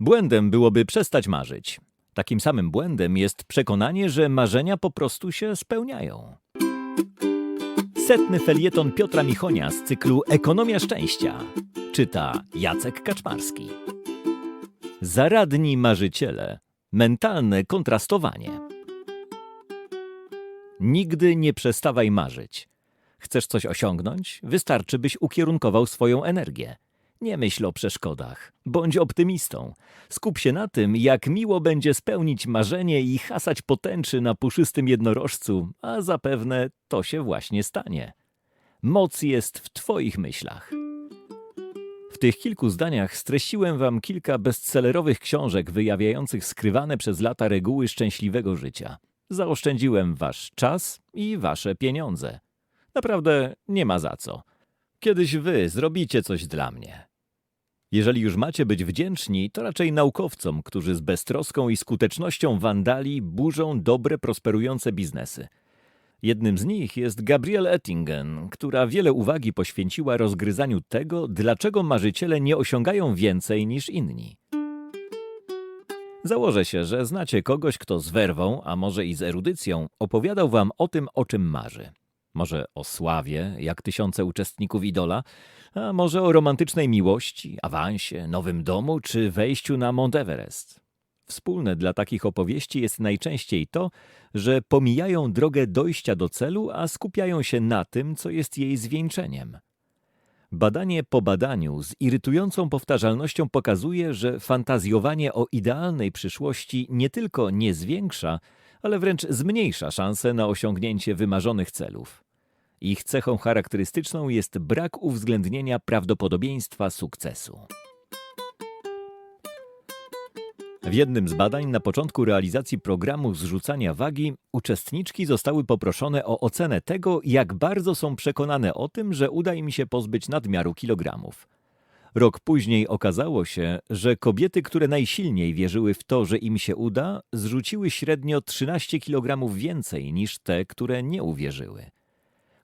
Błędem byłoby przestać marzyć. Takim samym błędem jest przekonanie, że marzenia po prostu się spełniają. Setny felieton Piotra Michonia z cyklu Ekonomia Szczęścia czyta Jacek Kaczmarski. Zaradni marzyciele. Mentalne kontrastowanie. Nigdy nie przestawaj marzyć. Chcesz coś osiągnąć? Wystarczy, byś ukierunkował swoją energię. Nie myśl o przeszkodach. Bądź optymistą. Skup się na tym, jak miło będzie spełnić marzenie i hasać potęczy na puszystym jednorożcu, a zapewne to się właśnie stanie. Moc jest w Twoich myślach. W tych kilku zdaniach streściłem Wam kilka bestsellerowych książek wyjawiających skrywane przez lata reguły szczęśliwego życia. Zaoszczędziłem Wasz czas i Wasze pieniądze. Naprawdę nie ma za co. Kiedyś Wy zrobicie coś dla mnie. Jeżeli już macie być wdzięczni, to raczej naukowcom, którzy z beztroską i skutecznością wandali burzą dobre, prosperujące biznesy. Jednym z nich jest Gabrielle Ettingen, która wiele uwagi poświęciła rozgryzaniu tego, dlaczego marzyciele nie osiągają więcej niż inni. Założę się, że znacie kogoś, kto z werwą, a może i z erudycją, opowiadał wam o tym, o czym marzy. Może o sławie, jak tysiące uczestników idola, a może o romantycznej miłości, awansie, nowym domu czy wejściu na Mount Everest. Wspólne dla takich opowieści jest najczęściej to, że pomijają drogę dojścia do celu, a skupiają się na tym, co jest jej zwieńczeniem. Badanie po badaniu z irytującą powtarzalnością pokazuje, że fantazjowanie o idealnej przyszłości nie tylko nie zwiększa, ale wręcz zmniejsza szanse na osiągnięcie wymarzonych celów. Ich cechą charakterystyczną jest brak uwzględnienia prawdopodobieństwa sukcesu. W jednym z badań na początku realizacji programu zrzucania wagi uczestniczki zostały poproszone o ocenę tego, jak bardzo są przekonane o tym, że uda im się pozbyć nadmiaru kilogramów. Rok później okazało się, że kobiety, które najsilniej wierzyły w to, że im się uda, zrzuciły średnio 13 kg więcej niż te, które nie uwierzyły.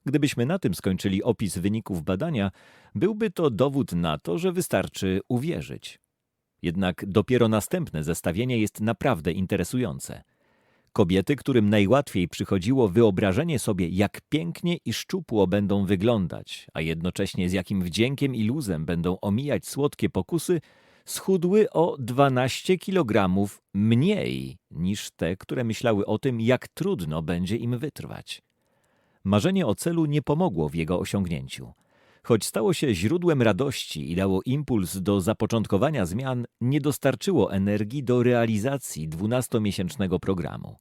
Gdybyśmy na tym skończyli opis wyników badania, byłby to dowód na to, że wystarczy uwierzyć. Jednak dopiero następne zestawienie jest naprawdę interesujące. Kobiety, którym najłatwiej przychodziło wyobrażenie sobie, jak pięknie i szczupło będą wyglądać, a jednocześnie z jakim wdziękiem i luzem będą omijać słodkie pokusy, schudły o 12 kg mniej niż te, które myślały o tym, jak trudno będzie im wytrwać. Marzenie o celu nie pomogło w jego osiągnięciu. Choć stało się źródłem radości i dało impuls do zapoczątkowania zmian, nie dostarczyło energii do realizacji dwunastomiesięcznego programu.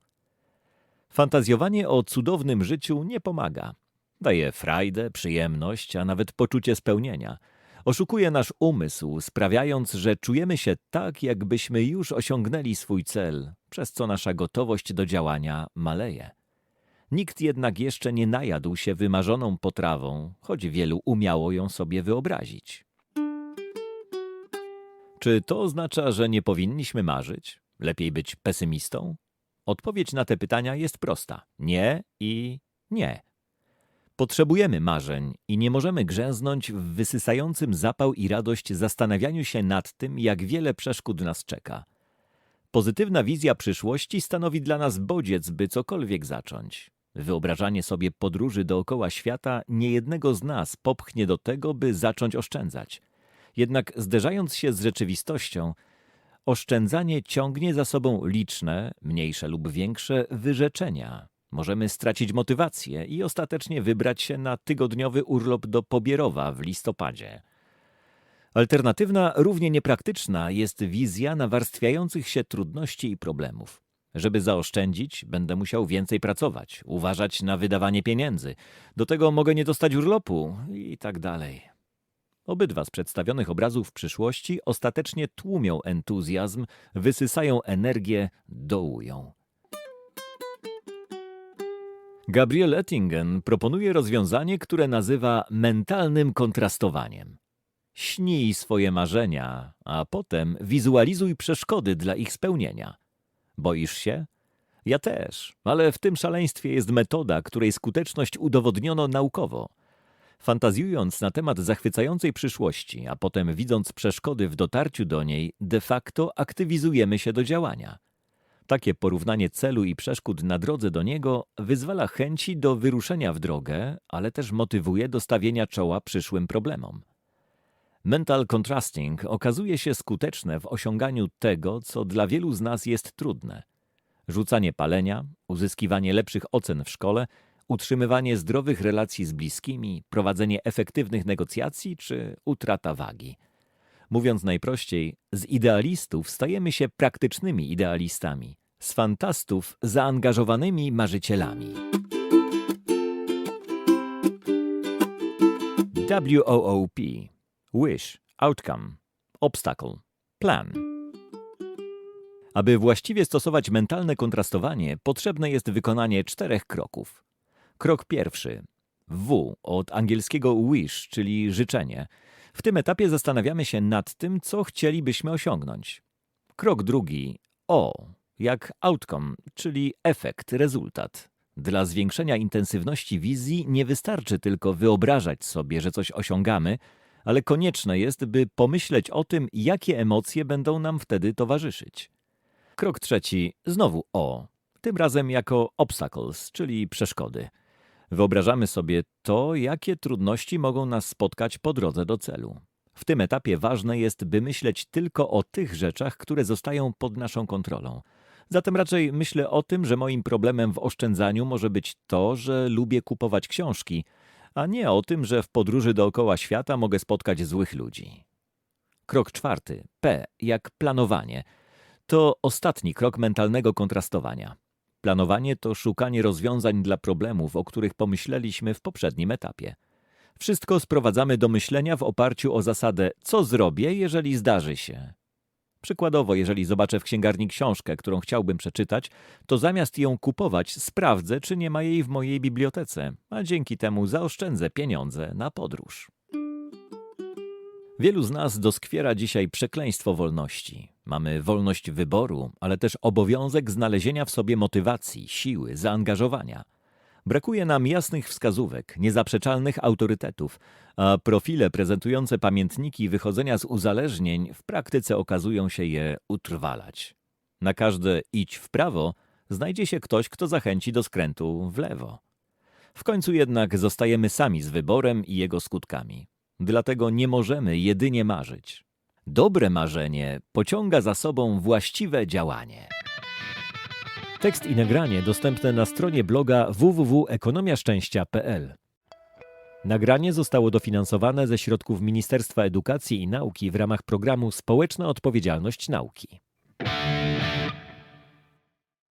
Fantazjowanie o cudownym życiu nie pomaga. Daje frajdę, przyjemność, a nawet poczucie spełnienia. Oszukuje nasz umysł, sprawiając, że czujemy się tak, jakbyśmy już osiągnęli swój cel, przez co nasza gotowość do działania maleje. Nikt jednak jeszcze nie najadł się wymarzoną potrawą, choć wielu umiało ją sobie wyobrazić. Czy to oznacza, że nie powinniśmy marzyć? Lepiej być pesymistą? Odpowiedź na te pytania jest prosta: nie i nie. Potrzebujemy marzeń i nie możemy grzęznąć w wysysającym zapał i radość zastanawianiu się nad tym, jak wiele przeszkód nas czeka. Pozytywna wizja przyszłości stanowi dla nas bodziec, by cokolwiek zacząć. Wyobrażanie sobie podróży dookoła świata niejednego z nas popchnie do tego, by zacząć oszczędzać. Jednak zderzając się z rzeczywistością, oszczędzanie ciągnie za sobą liczne, mniejsze lub większe, wyrzeczenia. Możemy stracić motywację i ostatecznie wybrać się na tygodniowy urlop do Pobierowa w listopadzie. Alternatywna, równie niepraktyczna jest wizja nawarstwiających się trudności i problemów. Żeby zaoszczędzić, będę musiał więcej pracować, uważać na wydawanie pieniędzy. Do tego mogę nie dostać urlopu i tak dalej. Obydwa z przedstawionych obrazów przyszłości ostatecznie tłumią entuzjazm, wysysają energię, dołują. Gabriel Ettingen proponuje rozwiązanie, które nazywa mentalnym kontrastowaniem. Śnij swoje marzenia, a potem wizualizuj przeszkody dla ich spełnienia. Boisz się? Ja też, ale w tym szaleństwie jest metoda, której skuteczność udowodniono naukowo. Fantazjując na temat zachwycającej przyszłości, a potem widząc przeszkody w dotarciu do niej, de facto aktywizujemy się do działania. Takie porównanie celu i przeszkód na drodze do niego wyzwala chęci do wyruszenia w drogę, ale też motywuje do stawienia czoła przyszłym problemom. Mental contrasting okazuje się skuteczne w osiąganiu tego, co dla wielu z nas jest trudne. Rzucanie palenia, uzyskiwanie lepszych ocen w szkole, utrzymywanie zdrowych relacji z bliskimi, prowadzenie efektywnych negocjacji czy utrata wagi. Mówiąc najprościej, z idealistów stajemy się praktycznymi idealistami, z fantastów zaangażowanymi marzycielami. WOOP Wish, Outcome, Obstacle, Plan. Aby właściwie stosować mentalne kontrastowanie, potrzebne jest wykonanie czterech kroków. Krok pierwszy. W od angielskiego wish, czyli życzenie. W tym etapie zastanawiamy się nad tym, co chcielibyśmy osiągnąć. Krok drugi. O, jak outcome, czyli efekt, rezultat. Dla zwiększenia intensywności wizji nie wystarczy tylko wyobrażać sobie, że coś osiągamy, ale konieczne jest, by pomyśleć o tym, jakie emocje będą nam wtedy towarzyszyć. Krok trzeci, znowu o, tym razem jako obstacles, czyli przeszkody. Wyobrażamy sobie to, jakie trudności mogą nas spotkać po drodze do celu. W tym etapie ważne jest, by myśleć tylko o tych rzeczach, które zostają pod naszą kontrolą. Zatem raczej myślę o tym, że moim problemem w oszczędzaniu może być to, że lubię kupować książki, a nie o tym, że w podróży dookoła świata mogę spotkać złych ludzi. Krok czwarty. P jak planowanie. To ostatni krok mentalnego kontrastowania. Planowanie to szukanie rozwiązań dla problemów, o których pomyśleliśmy w poprzednim etapie. Wszystko sprowadzamy do myślenia w oparciu o zasadę co zrobię, jeżeli zdarzy się. Przykładowo, jeżeli zobaczę w księgarni książkę, którą chciałbym przeczytać, to zamiast ją kupować, sprawdzę, czy nie ma jej w mojej bibliotece, a dzięki temu zaoszczędzę pieniądze na podróż. Wielu z nas doskwiera dzisiaj przekleństwo wolności. Mamy wolność wyboru, ale też obowiązek znalezienia w sobie motywacji, siły, zaangażowania. Brakuje nam jasnych wskazówek, niezaprzeczalnych autorytetów, a profile prezentujące pamiętniki wychodzenia z uzależnień w praktyce okazują się je utrwalać. Na każde idź w prawo znajdzie się ktoś, kto zachęci do skrętu w lewo. W końcu jednak zostajemy sami z wyborem i jego skutkami. Dlatego nie możemy jedynie marzyć. Dobre marzenie pociąga za sobą właściwe działanie. Tekst i nagranie dostępne na stronie bloga www.ekonomiaszczęścia.pl. Nagranie zostało dofinansowane ze środków Ministerstwa Edukacji i Nauki w ramach programu Społeczna Odpowiedzialność Nauki.